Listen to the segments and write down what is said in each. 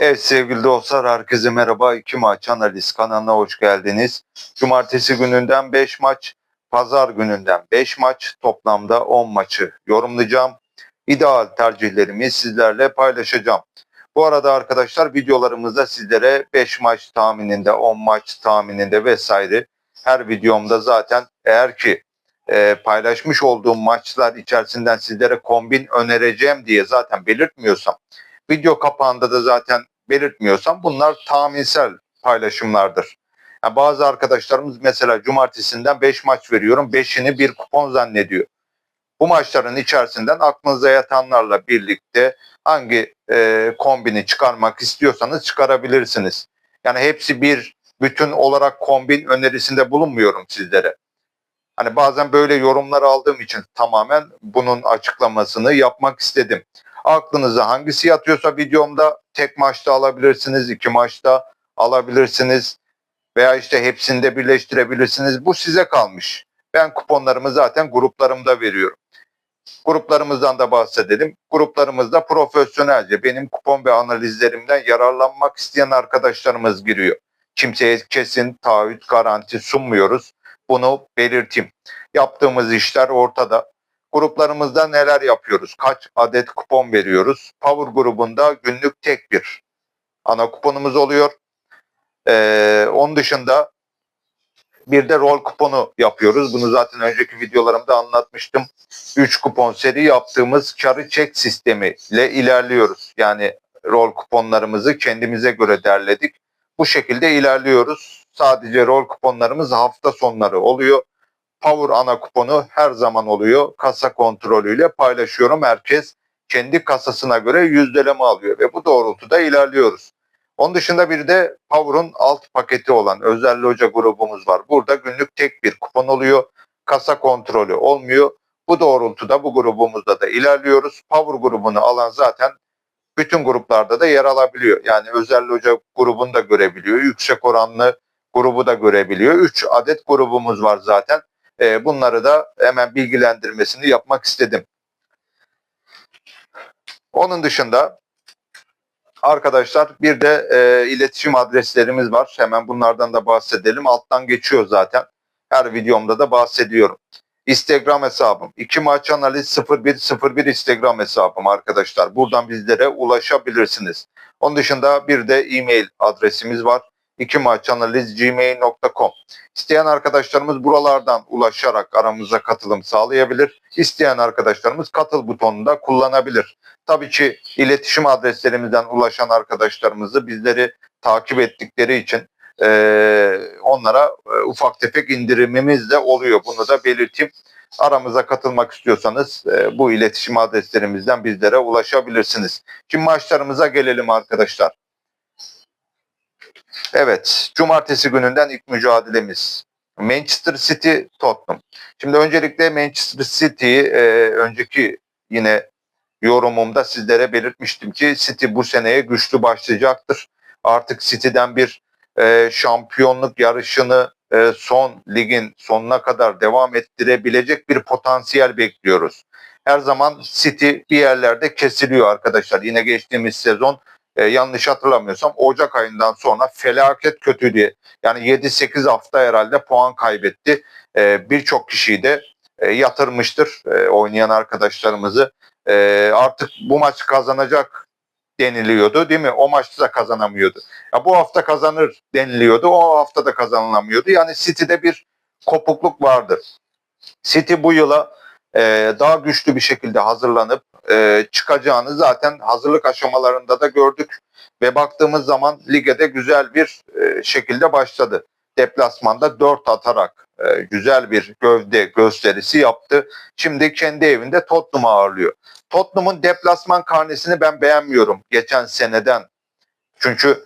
Evet sevgili dostlar herkese merhaba. İki maç analiz kanalına hoş geldiniz. Cumartesi gününden 5 maç, pazar gününden 5 maç, toplamda 10 maçı yorumlayacağım. İdeal tercihlerimi sizlerle paylaşacağım. Bu arada arkadaşlar videolarımızda sizlere 5 maç tahmininde, 10 maç tahmininde vesaire her videomda zaten eğer ki e, paylaşmış olduğum maçlar içerisinden sizlere kombin önereceğim diye zaten belirtmiyorsam video kapağında da zaten belirtmiyorsam bunlar tahminsel paylaşımlardır. Yani bazı arkadaşlarımız mesela cumartesinden 5 maç veriyorum 5'ini bir kupon zannediyor. Bu maçların içerisinden aklınıza yatanlarla birlikte hangi e, kombini çıkarmak istiyorsanız çıkarabilirsiniz. Yani hepsi bir bütün olarak kombin önerisinde bulunmuyorum sizlere. Hani bazen böyle yorumlar aldığım için tamamen bunun açıklamasını yapmak istedim. Aklınıza hangisi yatıyorsa videomda tek maçta alabilirsiniz, iki maçta alabilirsiniz veya işte hepsinde birleştirebilirsiniz. Bu size kalmış. Ben kuponlarımı zaten gruplarımda veriyorum. Gruplarımızdan da bahsedelim. Gruplarımızda profesyonelce benim kupon ve analizlerimden yararlanmak isteyen arkadaşlarımız giriyor. Kimseye kesin taahhüt garanti sunmuyoruz. Bunu belirteyim. Yaptığımız işler ortada. Gruplarımızda neler yapıyoruz? Kaç adet kupon veriyoruz? Power grubunda günlük tek bir ana kuponumuz oluyor. Ee, onun dışında bir de rol kuponu yapıyoruz. Bunu zaten önceki videolarımda anlatmıştım. 3 kupon seri yaptığımız karı çek sistemi ile ilerliyoruz. Yani rol kuponlarımızı kendimize göre derledik. Bu şekilde ilerliyoruz. Sadece rol kuponlarımız hafta sonları oluyor. Power ana kuponu her zaman oluyor. Kasa kontrolüyle paylaşıyorum. Herkes kendi kasasına göre yüzdeleme alıyor ve bu doğrultuda ilerliyoruz. Onun dışında bir de Power'un alt paketi olan özel loca grubumuz var. Burada günlük tek bir kupon oluyor. Kasa kontrolü olmuyor. Bu doğrultuda bu grubumuzda da ilerliyoruz. Power grubunu alan zaten bütün gruplarda da yer alabiliyor. Yani özel loca grubunu da görebiliyor. Yüksek oranlı grubu da görebiliyor. 3 adet grubumuz var zaten. E, bunları da hemen bilgilendirmesini yapmak istedim. Onun dışında arkadaşlar bir de e, iletişim adreslerimiz var. Hemen bunlardan da bahsedelim. Alttan geçiyor zaten. Her videomda da bahsediyorum. Instagram hesabım. 2 maç analiz 0101 Instagram hesabım arkadaşlar. Buradan bizlere ulaşabilirsiniz. Onun dışında bir de e-mail adresimiz var. 2 maç analiz gmail.com. İsteyen arkadaşlarımız buralardan ulaşarak aramıza katılım sağlayabilir. İsteyen arkadaşlarımız katıl butonunu da kullanabilir. Tabii ki iletişim adreslerimizden ulaşan arkadaşlarımızı bizleri takip ettikleri için e, onlara e, ufak tefek indirimimiz de oluyor. Bunu da belirteyim. Aramıza katılmak istiyorsanız e, bu iletişim adreslerimizden bizlere ulaşabilirsiniz. Şimdi maçlarımıza gelelim arkadaşlar. Evet, cumartesi gününden ilk mücadelemiz. Manchester City Tottenham. Şimdi öncelikle Manchester City'yi e, önceki yine yorumumda sizlere belirtmiştim ki City bu seneye güçlü başlayacaktır. Artık City'den bir e, şampiyonluk yarışını e, son ligin sonuna kadar devam ettirebilecek bir potansiyel bekliyoruz. Her zaman City bir yerlerde kesiliyor arkadaşlar. Yine geçtiğimiz sezon e, yanlış hatırlamıyorsam Ocak ayından sonra felaket kötü diye yani 7-8 hafta herhalde puan kaybetti. E, Birçok kişiyi de e, yatırmıştır e, oynayan arkadaşlarımızı. E, artık bu maç kazanacak deniliyordu değil mi? O maçta da kazanamıyordu. Ya bu hafta kazanır deniliyordu. O hafta da kazanılamıyordu. Yani City'de bir kopukluk vardı. City bu yıla e, daha güçlü bir şekilde hazırlanıp e, çıkacağını zaten hazırlık aşamalarında da gördük. Ve baktığımız zaman ligede güzel bir e, şekilde başladı. Deplasmanda 4 atarak e, güzel bir gövde gösterisi yaptı. Şimdi kendi evinde Tottenham'ı ağırlıyor. Tottenham'ın deplasman karnesini ben beğenmiyorum geçen seneden. Çünkü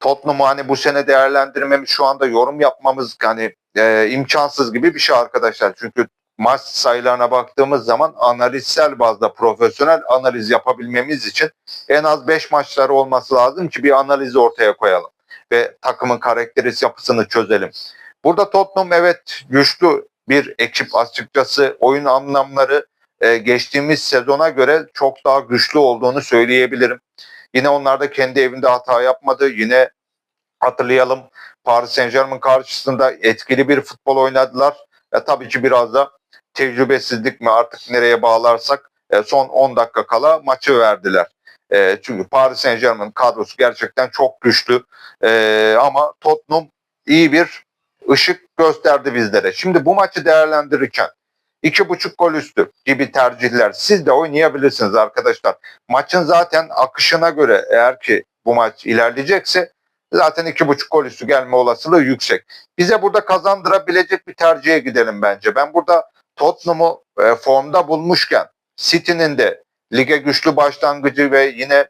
Tottenham'ı hani bu sene değerlendirmemiz şu anda yorum yapmamız hani e, imkansız gibi bir şey arkadaşlar. Çünkü maç sayılarına baktığımız zaman analizsel bazda profesyonel analiz yapabilmemiz için en az 5 maçları olması lazım ki bir analizi ortaya koyalım ve takımın karakteris yapısını çözelim. Burada Tottenham evet güçlü bir ekip açıkçası oyun anlamları e, geçtiğimiz sezona göre çok daha güçlü olduğunu söyleyebilirim. Yine onlar da kendi evinde hata yapmadı. Yine hatırlayalım Paris Saint Germain karşısında etkili bir futbol oynadılar. E, tabii ki biraz da tecrübesizlik mi artık nereye bağlarsak e, son 10 dakika kala maçı verdiler. E, çünkü Paris Saint Germain kadrosu gerçekten çok güçlü. E, ama Tottenham iyi bir ışık gösterdi bizlere. Şimdi bu maçı değerlendirirken iki buçuk gol üstü gibi tercihler siz de oynayabilirsiniz arkadaşlar. Maçın zaten akışına göre eğer ki bu maç ilerleyecekse zaten iki buçuk gol üstü gelme olasılığı yüksek. Bize burada kazandırabilecek bir tercihe gidelim bence. Ben burada Tottenham'ı e, formda bulmuşken City'nin de lige güçlü başlangıcı ve yine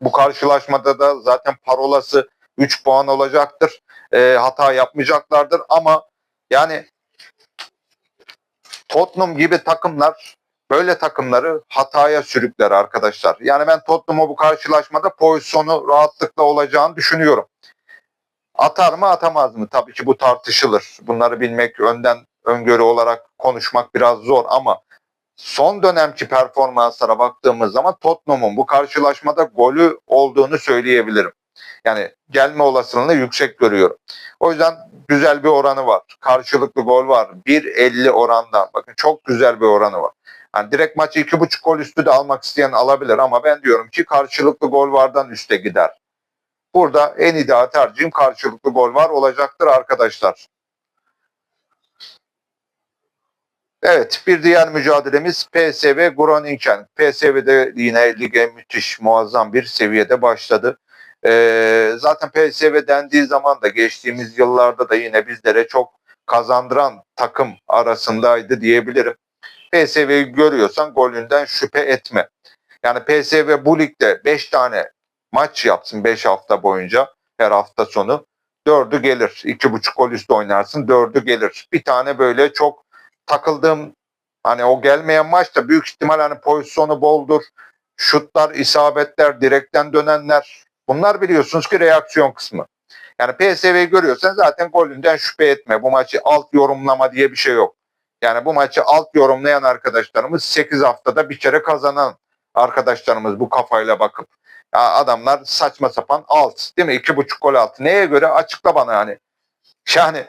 bu karşılaşmada da zaten parolası 3 puan olacaktır. E, hata yapmayacaklardır ama yani Tottenham gibi takımlar böyle takımları hataya sürükler arkadaşlar. Yani ben Tottenham'a bu karşılaşmada pozisyonu rahatlıkla olacağını düşünüyorum. Atar mı atamaz mı? Tabii ki bu tartışılır. Bunları bilmek önden öngörü olarak konuşmak biraz zor ama son dönemki performanslara baktığımız zaman Tottenham'ın bu karşılaşmada golü olduğunu söyleyebilirim. Yani gelme olasılığını yüksek görüyorum. O yüzden güzel bir oranı var. Karşılıklı gol var. 1.50 orandan. Bakın çok güzel bir oranı var. Yani direkt maçı 2.5 gol üstü de almak isteyen alabilir ama ben diyorum ki karşılıklı gol vardan üste gider. Burada en ideal tercihim karşılıklı gol var olacaktır arkadaşlar. Evet bir diğer mücadelemiz PSV Groningen. PSV'de yine lige müthiş muazzam bir seviyede başladı. Ee, zaten PSV dendiği zaman da geçtiğimiz yıllarda da yine bizlere çok kazandıran takım arasındaydı diyebilirim. PSV'yi görüyorsan golünden şüphe etme. Yani PSV bu ligde 5 tane maç yapsın 5 hafta boyunca her hafta sonu. Dördü gelir. 2,5 gol üstü oynarsın. Dördü gelir. Bir tane böyle çok takıldığım hani o gelmeyen maçta büyük ihtimal hani pozisyonu boldur. Şutlar, isabetler, direkten dönenler. Bunlar biliyorsunuz ki reaksiyon kısmı. Yani PSV'yi görüyorsan zaten golünden şüphe etme. Bu maçı alt yorumlama diye bir şey yok. Yani bu maçı alt yorumlayan arkadaşlarımız 8 haftada bir kere kazanan arkadaşlarımız bu kafayla bakıp. Ya adamlar saçma sapan alt değil mi? 2,5 gol altı. Neye göre? Açıkla bana yani. Yani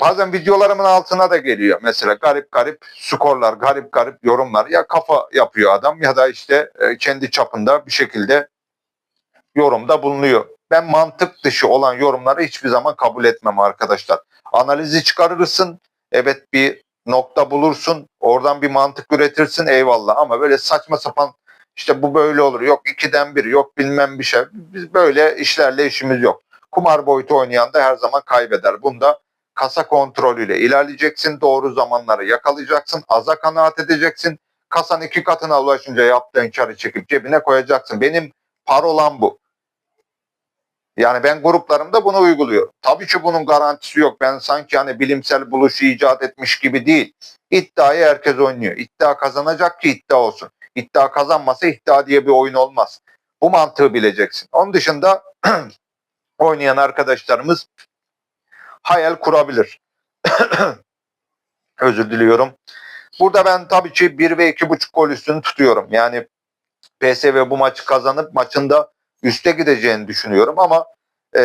bazen videolarımın altına da geliyor. Mesela garip garip skorlar, garip garip yorumlar. Ya kafa yapıyor adam ya da işte e, kendi çapında bir şekilde yorumda bulunuyor. Ben mantık dışı olan yorumları hiçbir zaman kabul etmem arkadaşlar. Analizi çıkarırsın. Evet bir nokta bulursun. Oradan bir mantık üretirsin eyvallah. Ama böyle saçma sapan işte bu böyle olur. Yok ikiden bir yok bilmem bir şey. Biz böyle işlerle işimiz yok. Kumar boyutu oynayan da her zaman kaybeder. Bunda kasa kontrolüyle ilerleyeceksin. Doğru zamanları yakalayacaksın. Aza kanaat edeceksin. Kasan iki katına ulaşınca yaptığın karı çekip cebine koyacaksın. Benim parolam bu. Yani ben gruplarımda bunu uyguluyorum. Tabii ki bunun garantisi yok. Ben sanki hani bilimsel buluşu icat etmiş gibi değil. İddiayı herkes oynuyor. İddia kazanacak ki iddia olsun. İddia kazanmasa iddia diye bir oyun olmaz. Bu mantığı bileceksin. Onun dışında oynayan arkadaşlarımız hayal kurabilir. Özür diliyorum. Burada ben tabii ki 1 ve 2.5 gol üstünü tutuyorum. Yani PSV bu maçı kazanıp maçında üste gideceğini düşünüyorum ama e,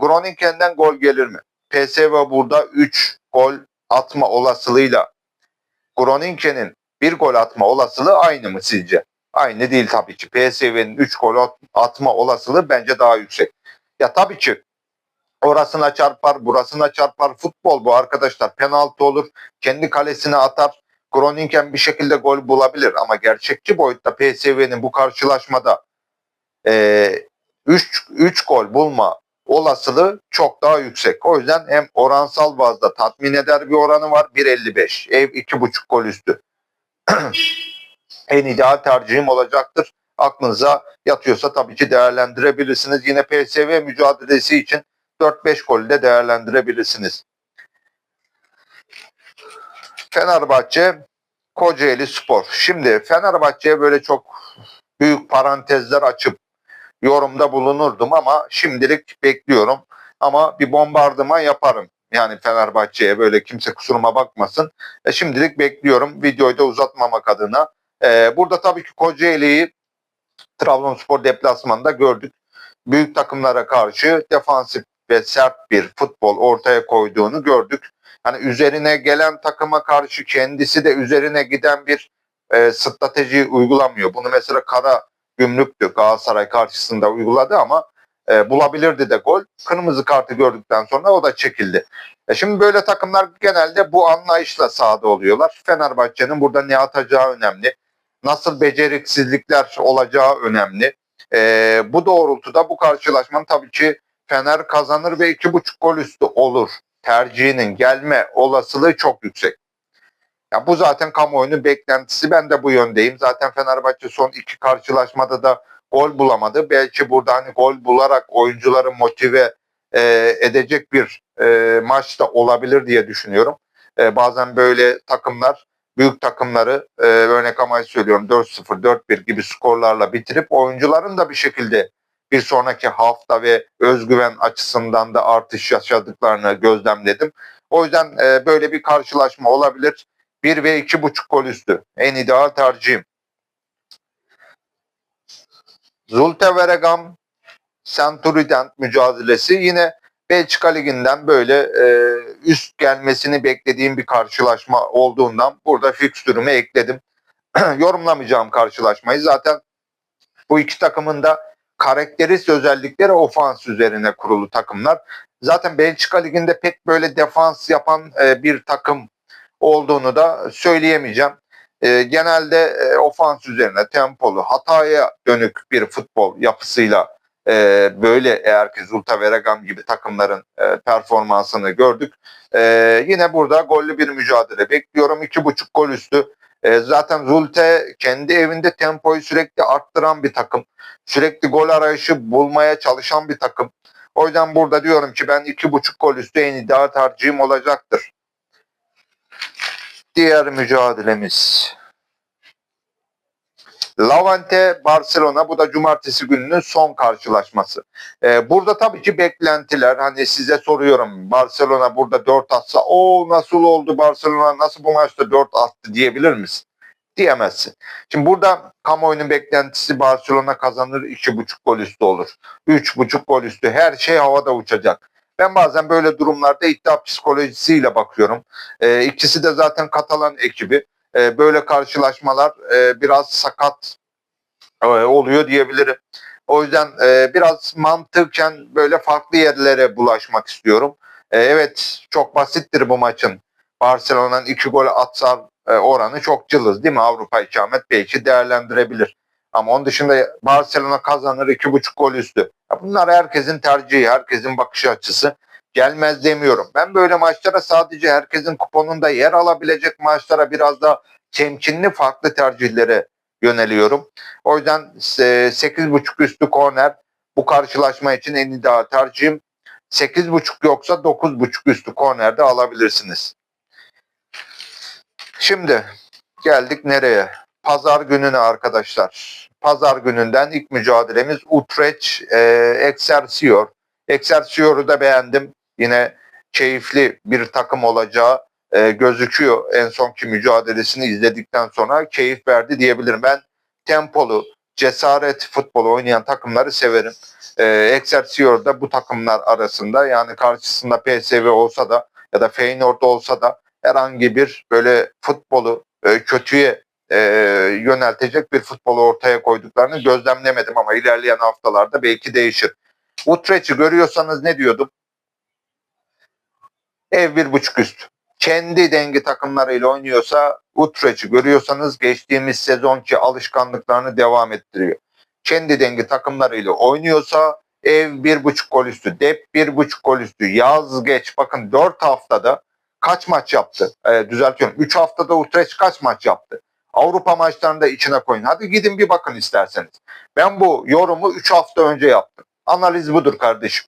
Groningen'den gol gelir mi? PSV burada 3 gol atma olasılığıyla Groningen'in bir gol atma olasılığı aynı mı sizce? Aynı değil tabii ki. PSV'nin 3 gol atma olasılığı bence daha yüksek. Ya tabii ki orasına çarpar, burasına çarpar. Futbol bu arkadaşlar. Penaltı olur, kendi kalesine atar. Groningen bir şekilde gol bulabilir ama gerçekçi boyutta PSV'nin bu karşılaşmada 3 e, 3 gol bulma olasılığı çok daha yüksek. O yüzden hem oransal bazda tatmin eder bir oranı var 1.55. Ev 2.5 gol üstü. en ideal tercihim olacaktır. Aklınıza yatıyorsa tabii ki değerlendirebilirsiniz. Yine PSV mücadelesi için 4-5 golü de değerlendirebilirsiniz. Fenerbahçe Kocaeli Spor. Şimdi Fenerbahçe'ye böyle çok büyük parantezler açıp yorumda bulunurdum ama şimdilik bekliyorum. Ama bir bombardıman yaparım. Yani Fenerbahçe'ye böyle kimse kusuruma bakmasın. E, şimdilik bekliyorum videoyu da uzatmamak adına. E, burada tabii ki Kocaeli'yi Trabzonspor deplasmanında gördük. Büyük takımlara karşı defansif ve sert bir futbol ortaya koyduğunu gördük. Hani üzerine gelen takıma karşı kendisi de üzerine giden bir e, strateji uygulamıyor. Bunu mesela Kara Gümrüktü Galatasaray karşısında uyguladı ama e, bulabilirdi de gol. Kırmızı kartı gördükten sonra o da çekildi. E şimdi böyle takımlar genelde bu anlayışla sahada oluyorlar. Fenerbahçe'nin burada ne atacağı önemli. Nasıl beceriksizlikler olacağı önemli. E, bu doğrultuda bu karşılaşmanın tabii ki Fener kazanır ve iki buçuk gol üstü olur. Tercihinin gelme olasılığı çok yüksek. Ya bu zaten kamuoyunun beklentisi. Ben de bu yöndeyim. Zaten Fenerbahçe son iki karşılaşmada da gol bulamadı. Belki burada hani gol bularak oyuncuları motive e, edecek bir e, maç da olabilir diye düşünüyorum. E, bazen böyle takımlar büyük takımları e, örnek amaç söylüyorum 4-0, 4-1 gibi skorlarla bitirip oyuncuların da bir şekilde bir sonraki hafta ve özgüven açısından da artış yaşadıklarını gözlemledim. O yüzden e, böyle bir karşılaşma olabilir. 1 ve 2,5 gol üstü en ideal tercihim. Zulte Veregam Centurion mücadelesi yine Belçika Ligi'nden böyle e, üst gelmesini beklediğim bir karşılaşma olduğundan burada fikstürümü ekledim. Yorumlamayacağım karşılaşmayı. Zaten bu iki takımın da karakterist özellikleri ofans üzerine kurulu takımlar. Zaten Belçika Ligi'nde pek böyle defans yapan e, bir takım olduğunu da söyleyemeyeceğim. E, genelde e, ofans üzerine tempolu, hataya dönük bir futbol yapısıyla e, böyle eğer ki Zulta Veregam gibi takımların e, performansını gördük. E, yine burada gollü bir mücadele bekliyorum. iki buçuk gol üstü. E, zaten Zulte kendi evinde tempoyu sürekli arttıran bir takım. Sürekli gol arayışı bulmaya çalışan bir takım. O yüzden burada diyorum ki ben iki buçuk gol üstü en ideal tercihim olacaktır. Diğer mücadelemiz. Lavante Barcelona bu da cumartesi gününün son karşılaşması. Ee, burada tabii ki beklentiler hani size soruyorum Barcelona burada 4 atsa o nasıl oldu Barcelona nasıl bu maçta 4 attı diyebilir misin? Diyemezsin. Şimdi burada kamuoyunun beklentisi Barcelona kazanır 2.5 gol üstü olur. 3.5 gol üstü her şey havada uçacak. Ben bazen böyle durumlarda iddia psikolojisiyle bakıyorum. Ee, ikisi de zaten Katalan ekibi. Ee, böyle karşılaşmalar e, biraz sakat e, oluyor diyebilirim. O yüzden e, biraz mantıken böyle farklı yerlere bulaşmak istiyorum. E, evet çok basittir bu maçın. Barcelona'nın iki gol atsa e, oranı çok cılız değil mi? Avrupa ikamet belki değerlendirebilir. Ama onun dışında Barcelona kazanır iki buçuk gol üstü. Ya bunlar herkesin tercihi, herkesin bakış açısı. Gelmez demiyorum. Ben böyle maçlara sadece herkesin kuponunda yer alabilecek maçlara biraz da temkinli farklı tercihlere yöneliyorum. O yüzden 8.5 üstü korner bu karşılaşma için en ideal tercihim. 8.5 yoksa 9.5 üstü kornerde alabilirsiniz. Şimdi geldik nereye? Pazar gününe arkadaşlar. Pazar gününden ilk mücadelemiz Utrecht e, Excelsior. Excelsior'u da beğendim. Yine keyifli bir takım olacağı e, gözüküyor. En sonki mücadelesini izledikten sonra keyif verdi diyebilirim. Ben tempolu, cesaret futbolu oynayan takımları severim. E, Excelsior da bu takımlar arasında yani karşısında PSV olsa da ya da Feyenoord olsa da herhangi bir böyle futbolu e, kötüye e, yöneltecek bir futbolu ortaya koyduklarını gözlemlemedim ama ilerleyen haftalarda belki değişir. Utrecht'i görüyorsanız ne diyordum? Ev bir buçuk üst. Kendi dengi takımlarıyla oynuyorsa Utrecht'i görüyorsanız geçtiğimiz sezonki alışkanlıklarını devam ettiriyor. Kendi dengi takımlarıyla oynuyorsa ev bir buçuk gol üstü, dep bir buçuk gol üstü, yaz geç. Bakın dört haftada kaç maç yaptı? Ee, düzeltiyorum. Üç haftada Utrecht kaç maç yaptı? Avrupa maçlarını da içine koyun. Hadi gidin bir bakın isterseniz. Ben bu yorumu 3 hafta önce yaptım. Analiz budur kardeşim.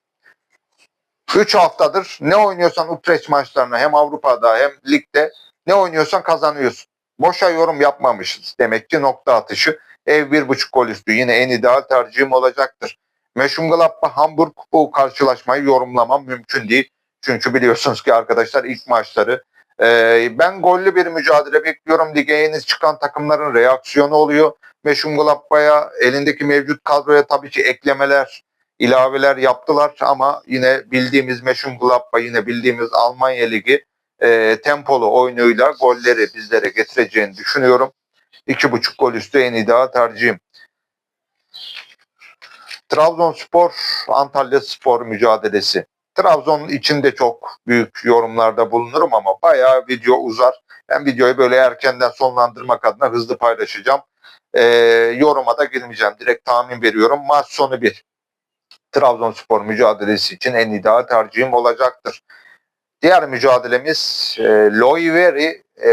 3 haftadır ne oynuyorsan Utrecht maçlarına hem Avrupa'da hem ligde ne oynuyorsan kazanıyorsun. Boşa yorum yapmamışız. Demek ki nokta atışı ev bir buçuk gol üstü. Yine en ideal tercihim olacaktır. Mönchengladbach Hamburg bu karşılaşmayı yorumlamam mümkün değil. Çünkü biliyorsunuz ki arkadaşlar ilk maçları ee, ben gollü bir mücadele bekliyorum. Lige yeni çıkan takımların reaksiyonu oluyor. Meşungulappa'ya elindeki mevcut kadroya tabii ki eklemeler, ilaveler yaptılar ama yine bildiğimiz Meşungulappa yine bildiğimiz Almanya Ligi e, tempolu oyunuyla golleri bizlere getireceğini düşünüyorum. 2.5 gol üstü en ideal tercihim. Trabzonspor Antalya Spor mücadelesi. Trabzon içinde çok büyük yorumlarda bulunurum ama bayağı video uzar. Ben videoyu böyle erkenden sonlandırmak adına hızlı paylaşacağım. Ee, yoruma da girmeyeceğim. Direkt tahmin veriyorum. Maç sonu bir. Trabzonspor mücadelesi için en ideal tercihim olacaktır. Diğer mücadelemiz e, Loiveri e,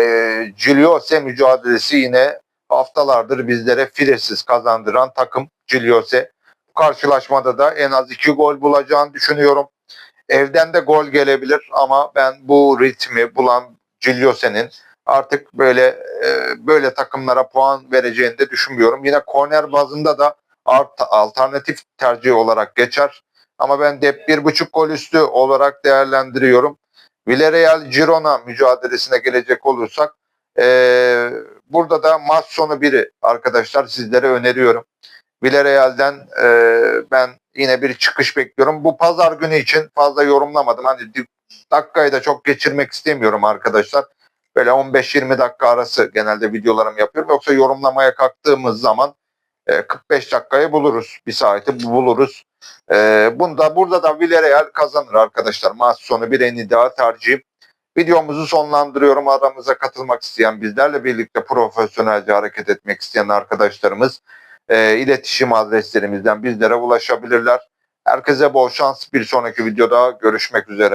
Giuliose mücadelesi yine haftalardır bizlere firesiz kazandıran takım Giuliose. Bu karşılaşmada da en az iki gol bulacağını düşünüyorum. Evden de gol gelebilir ama ben bu ritmi bulan Giuliose'nin artık böyle e, böyle takımlara puan vereceğini de düşünmüyorum. Yine korner bazında da art, alternatif tercih olarak geçer. Ama ben de bir buçuk gol üstü olarak değerlendiriyorum. Villarreal Girona mücadelesine gelecek olursak e, burada da maç sonu biri arkadaşlar sizlere öneriyorum. Villarreal'den e, ben yine bir çıkış bekliyorum. Bu pazar günü için fazla yorumlamadım. Hani dakikayı da çok geçirmek istemiyorum arkadaşlar. Böyle 15-20 dakika arası genelde videolarımı yapıyorum. Yoksa yorumlamaya kalktığımız zaman e, 45 dakikayı buluruz. Bir saati buluruz. E, bunda burada da Villarreal kazanır arkadaşlar. Maç sonu bir en ideal tercihim. Videomuzu sonlandırıyorum. Aramıza katılmak isteyen bizlerle birlikte profesyonelce hareket etmek isteyen arkadaşlarımız e, iletişim adreslerimizden bizlere ulaşabilirler. Herkese bol şans. Bir sonraki videoda görüşmek üzere.